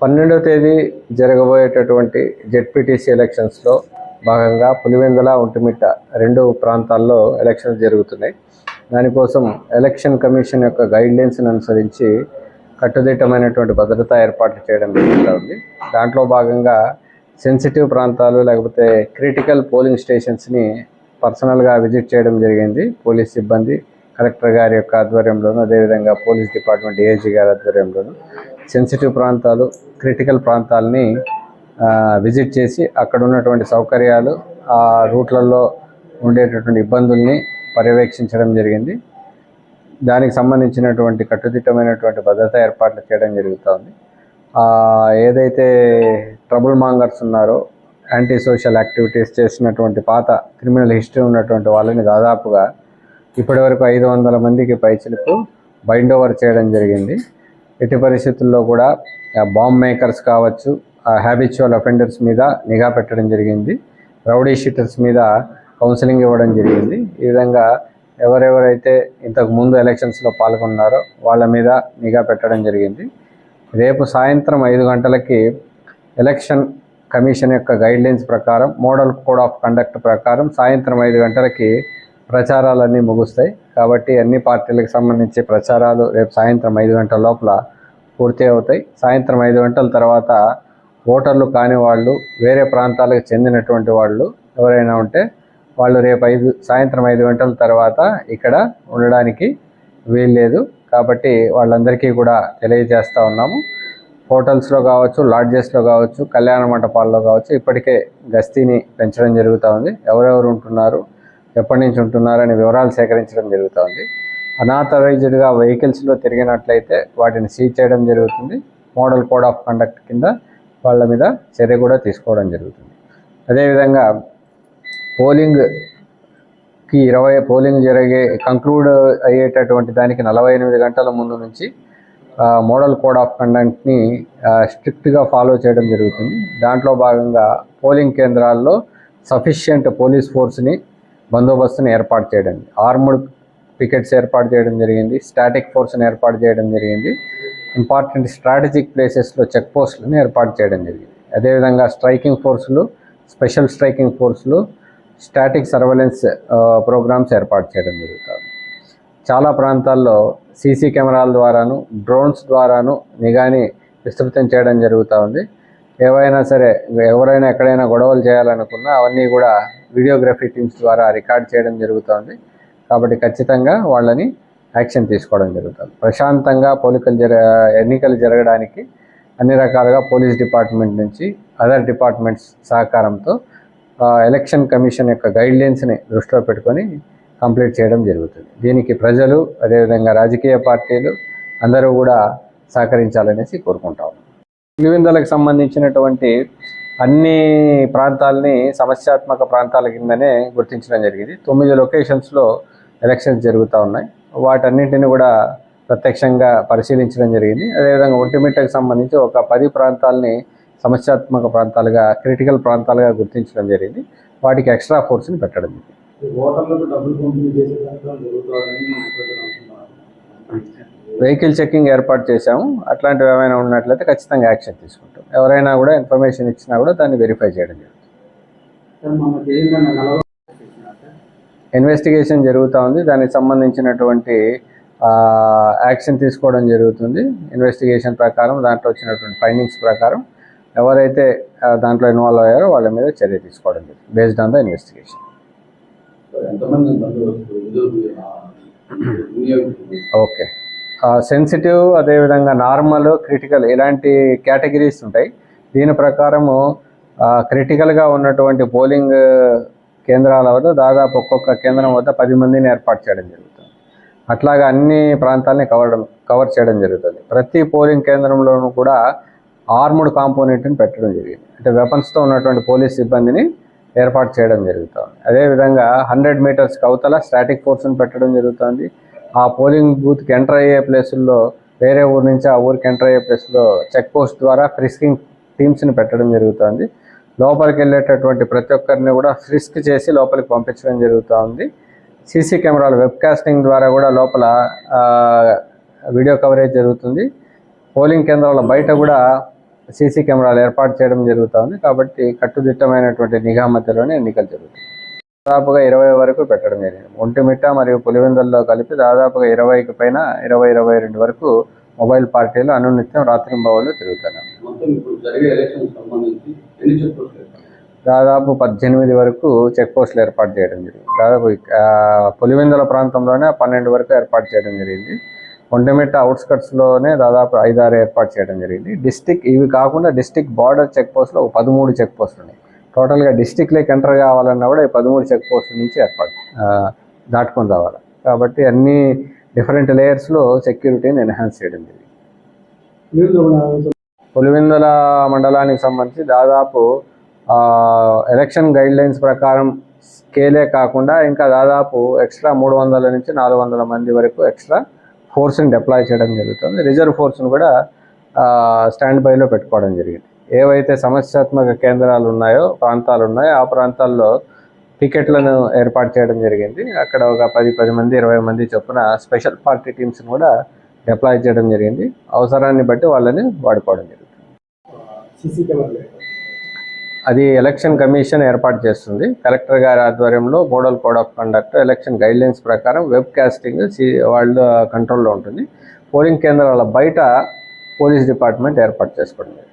పన్నెండవ తేదీ జరగబోయేటటువంటి జెడ్పీటీసీ ఎలక్షన్స్లో భాగంగా పులివెందుల ఒంటిమిట్ట రెండు ప్రాంతాల్లో ఎలక్షన్స్ జరుగుతున్నాయి. దానికోసం ఎలక్షన్ కమిషన్ యొక్క గైడ్లైన్స్ని అనుసరించి కట్టుదిట్టమైనటువంటి భద్రతా ఏర్పాట్లు చేయడం జరుగుతూ ఉంది. దాంట్లో భాగంగా సెన్సిటివ్ ప్రాంతాలు లేకపోతే క్రిటికల్ పోలింగ్ స్టేషన్స్ని పర్సనల్గా విజిట్ చేయడం జరిగింది. పోలీస్ సిబ్బంది కలెక్టర్ గారి యొక్క ఆధ్వర్యంలోను అదేవిధంగా పోలీస్ డిపార్ట్మెంట్ ఏజీ గారి ఆధ్వర్యంలోను. సెన్సిటివ్ ప్రాంతాలు క్రిటికల్ ప్రాంతాలని విజిట్ చేసి అక్కడ ఉన్నటువంటి సౌకర్యాలు ఆ రూట్లలో ఉండేటటువంటి ఇబ్బందుల్ని పర్యవేక్షించడం జరిగింది. దానికి సంబంధించినటువంటి కట్టుదిట్టమైనటువంటి భద్రతా ఏర్పాట్లు చేయడం జరుగుతోంది. ఏదైతే ట్రబుల్ మాంగర్స్ ఉన్నారో యాంటీ సోషల్ యాక్టివిటీస్ చేసినటువంటి పాత క్రిమినల్ హిస్టరీ ఉన్నటువంటి వాళ్ళని దాదాపుగా ఇప్పటివరకు ఐదు వందల మందికి పైచిలకు బైండ్ ఓవర్ చేయడం జరిగింది. ఎట్టి పరిస్థితుల్లో కూడా బాంబ్ మేకర్స్ కావచ్చు హ్యాబిచువల్ అఫెండర్స్ మీద నిఘా పెట్టడం జరిగింది. రౌడీ షీటర్స్ మీద కౌన్సిలింగ్ ఇవ్వడం జరిగింది. ఈ విధంగా ఎవరెవరైతే ఇంతకు ముందు ఎలక్షన్స్లో పాల్గొన్నారో వాళ్ళ మీద నిఘా పెట్టడం జరిగింది. రేపు సాయంత్రం ఐదు గంటలకి ఎలక్షన్ కమిషన్ యొక్క గైడ్లైన్స్ ప్రకారం మోడల్ కోడ్ ఆఫ్ కండక్ట్ ప్రకారం సాయంత్రం ఐదు గంటలకి ప్రచారాలన్నీ ముగుస్తాయి. కాబట్టి అన్ని పార్టీలకు సంబంధించి ప్రచారాలు రేపు సాయంత్రం ఐదు గంటల లోపల పూర్తి అవుతాయి. సాయంత్రం ఐదు గంటల తర్వాత ఓటర్లు కాని వాళ్ళు వేరే ప్రాంతాలకు చెందినటువంటి వాళ్ళు ఎవరైనా ఉంటే వాళ్ళు రేపు ఐదు సాయంత్రం ఐదు గంటల తర్వాత ఇక్కడ ఉండడానికి వీల్లేదు. కాబట్టి వాళ్ళందరికీ కూడా తెలియజేస్తూ ఉన్నాము. హోటల్స్లో కావచ్చు లాడ్జెస్లో కావచ్చు కళ్యాణ మంటపాల్లో కావచ్చు ఇప్పటికే గస్తీని పెంచడం జరుగుతూ ఉంది. ఎవరెవరు ఉంటున్నారు ఎప్పటి నుంచి ఉంటున్నారని వివరాలు సేకరించడం జరుగుతుంది. అనాథరైజ్డ్గా వెహికల్స్లో తిరిగినట్లయితే వాటిని సీజ్ చేయడం జరుగుతుంది. మోడల్ కోడ్ ఆఫ్ కండక్ట్ కింద వాళ్ళ మీద చర్య కూడా తీసుకోవడం జరుగుతుంది. అదేవిధంగా పోలింగ్కి ఇరవై పోలింగ్ జరిగే కంక్లూడ్ అయ్యేటటువంటి దానికి నలభై ఎనిమిది గంటల ముందు నుంచి మోడల్ కోడ్ ఆఫ్ కండక్ట్ని స్ట్రిక్ట్గా ఫాలో చేయడం జరుగుతుంది. దాంట్లో భాగంగా పోలింగ్ కేంద్రాల్లో సఫిషియంట్ పోలీస్ ఫోర్స్ని బందోబస్తుని ఏర్పాటు చేయడం ఆర్ముడ్ పికెట్స్ ఏర్పాటు చేయడం జరిగింది స్టాటిక్ ఫోర్స్ని ఏర్పాటు చేయడం జరిగింది ఇంపార్టెంట్ స్ట్రాటజిక్ ప్లేసెస్లో చెక్ పోస్టులను ఏర్పాటు చేయడం జరిగింది. అదేవిధంగా స్ట్రైకింగ్ ఫోర్సులు స్పెషల్ స్ట్రైకింగ్ ఫోర్సులు స్టాటిక్ సర్వేలెన్స్ ప్రోగ్రామ్స్ ఏర్పాటు చేయడం జరుగుతుంది. చాలా ప్రాంతాల్లో సీసీ కెమెరాల ద్వారాను డ్రోన్స్ ద్వారాను నిఘాని విస్తృతం చేయడం జరుగుతూ ఉంది. ఏవైనా సరే ఎవరైనా ఎక్కడైనా గొడవలు చేయాలనుకున్నా అవన్నీ కూడా వీడియోగ్రఫీ టీమ్స్ ద్వారా రికార్డ్ చేయడం జరుగుతుంది. కాబట్టి ఖచ్చితంగా వాళ్ళని యాక్షన్ తీసుకోవడం జరుగుతుంది. ప్రశాంతంగా పోలికలు జర ఎన్నికలు జరగడానికి అన్ని రకాలుగా పోలీస్ డిపార్ట్మెంట్ నుంచి అదర్ డిపార్ట్మెంట్స్ సహకారంతో ఎలక్షన్ కమిషన్ యొక్క గైడ్లైన్స్ని దృష్టిలో పెట్టుకొని కంప్లీట్ చేయడం జరుగుతుంది. దీనికి ప్రజలు అదేవిధంగా రాజకీయ పార్టీలు అందరూ కూడా సహకరించాలనేసి కోరుకుంటాము పులివెందులకు సంబంధించినటువంటి అన్ని ప్రాంతాలని సమస్యాత్మక ప్రాంతాల కిందనే గుర్తించడం జరిగింది. తొమ్మిది లొకేషన్స్లో ఎలక్షన్స్ జరుగుతూ ఉన్నాయి. వాటన్నింటిని కూడా ప్రత్యక్షంగా పరిశీలించడం జరిగింది. అదేవిధంగా ఒంటిమిట్టకు సంబంధించి ఒక పది ప్రాంతాలని సమస్యాత్మక ప్రాంతాలుగా క్రిటికల్ ప్రాంతాలుగా గుర్తించడం జరిగింది. వాటికి ఎక్స్ట్రా ఫోర్స్ని పెట్టడం జరిగింది. వెహికల్ చెక్కింగ్ ఏర్పాటు చేశాము. అట్లాంటివి ఏమైనా ఉన్నట్లయితే ఖచ్చితంగా యాక్షన్ తీసుకుంటాం. ఎవరైనా కూడా ఇన్ఫర్మేషన్ ఇచ్చినా కూడా దాన్ని వెరిఫై చేయడం జరుగుతుంది. ఇన్వెస్టిగేషన్ జరుగుతూ ఉంది. దానికి సంబంధించినటువంటి యాక్షన్ తీసుకోవడం జరుగుతుంది. ఇన్వెస్టిగేషన్ ప్రకారం దాంట్లో వచ్చినటువంటి ఫైండింగ్స్ ప్రకారం ఎవరైతే దాంట్లో ఇన్వాల్వ్ అయ్యారో వాళ్ళ మీద చర్య తీసుకోవడం జరుగుతుంది. Based on the investigation. Okay. Sensitive అదేవిధంగా నార్మల్ క్రిటికల్ ఇలాంటి కేటగిరీస్ ఉంటాయి. దీని ప్రకారము క్రిటికల్గా ఉన్నటువంటి పోలింగ్ కేంద్రాల వద్ద దాదాపు ఒక్కొక్క కేంద్రం వద్ద పది మందిని ఏర్పాటు చేయడం జరుగుతుంది. అట్లాగా అన్ని ప్రాంతాలని కవర్ కవర్ చేయడం జరుగుతుంది. ప్రతి పోలింగ్ కేంద్రంలోనూ కూడా ఆర్ముడ్ కాంపోనెంట్ని పెట్టడం జరిగింది. అంటే వెపన్స్తో ఉన్నటువంటి పోలీస్ సిబ్బందిని ఏర్పాటు చేయడం జరుగుతుంది. అదేవిధంగా హండ్రెడ్ మీటర్స్కి అవతల స్టాటిక్ ఫోర్స్ని పెట్టడం జరుగుతుంది. ఆ పోలింగ్ బూత్కి ఎంటర్ అయ్యే ప్లేసుల్లో వేరే ఊరు నుంచి ఆ ఊరికి ఎంటర్ అయ్యే ప్లేస్లో చెక్ పోస్ట్ ద్వారా ఫ్రిస్కింగ్ టీమ్స్ని పెట్టడం జరుగుతుంది. లోపలికి వెళ్ళేటటువంటి ప్రతి ఒక్కరిని కూడా ఫ్రిస్క్ చేసి లోపలికి పంపించడం జరుగుతూ ఉంది సీసీ కెమెరాలు వెబ్ కాస్టింగ్ ద్వారా కూడా లోపల వీడియో కవరేజ్ జరుగుతుంది. పోలింగ్ కేంద్రాల బయట కూడా సీసీ కెమెరాలు ఏర్పాటు చేయడం జరుగుతుంది. కాబట్టి కట్టుదిట్టమైనటువంటి నిఘా మధ్యలోనే ఎన్నికలు జరుగుతాయి. దాదాపుగా ఇరవై వరకు పెట్టడం జరిగింది. ఒంటిమిట్ట మరియు పులివెందుల్లో కలిపి దాదాపుగా ఇరవైకి పైన ఇరవై ఇరవై రెండు వరకు మొబైల్ పార్టీలు అనునిత్యం రాత్రింబవళ్ళు వేస్తారు? దాదాపు పద్దెనిమిది వరకు చెక్ పోస్టులు ఏర్పాటు చేయడం జరిగింది. దాదాపు పులివెందుల ప్రాంతంలోనే పన్నెండు వరకు ఏర్పాటు చేయడం జరిగింది. ఒంటిమిట్ట అవుట్స్కట్స్లోనే దాదాపు ఐదారు ఏర్పాటు చేయడం జరిగింది. డిస్టిక్ ఇవి కాకుండా డిస్టిక్ బార్డర్ చెక్ పోస్టులు ఒక పదమూడు చెక్ పోస్టులు ఉన్నాయి. టోటల్గా డిస్టిక్లోకి ఎంటర్ కావాలన్నా కూడా ఈ పదమూడు చెక్ పోస్టుల నుంచి ఏర్పాటు దాటుకొని రావాలి. కాబట్టి అన్ని డిఫరెంట్ లేయర్స్లో సెక్యూరిటీని ఎన్హాన్స్ చేయడం జరిగింది. పులివెందుల మండలానికి సంబంధించి దాదాపు ఎలక్షన్ గైడ్ లైన్స్ ప్రకారం స్కేలే కాకుండా ఇంకా దాదాపు ఎక్స్ట్రా మూడు వందల నుంచి నాలుగు వందల మంది వరకు ఎక్స్ట్రా ఫోర్స్ని డిప్లాయ్ చేయడం జరుగుతుంది. రిజర్వ్ ఫోర్స్ను కూడా స్టాండ్ బైలో పెట్టుకోవడం జరిగింది. ఏవైతే సమస్యాత్మక కేంద్రాలు ఉన్నాయో ప్రాంతాలు ఉన్నాయో ఆ ప్రాంతాల్లో టికెట్లను ఏర్పాటు చేయడం జరిగింది. అక్కడ ఒక పది పది మంది ఇరవై మంది చొప్పున స్పెషల్ పార్టీ టీమ్స్ని కూడా డిప్లాయ్ చేయడం జరిగింది. అవసరాన్ని బట్టి వాళ్ళని వాడుకోవడం జరుగుతుంది. అది ఎలక్షన్ కమిషన్ ఏర్పాటు చేస్తుంది. కలెక్టర్ గారి ఆధ్వర్యంలో model code of conduct election guidelines ప్రకారం వెబ్ కాస్టింగ్ సి వాళ్ళ కంట్రోల్లో ఉంటుంది. పోలింగ్ కేంద్రాల బయట పోలీస్ డిపార్ట్మెంట్ ఏర్పాటు జరిగింది.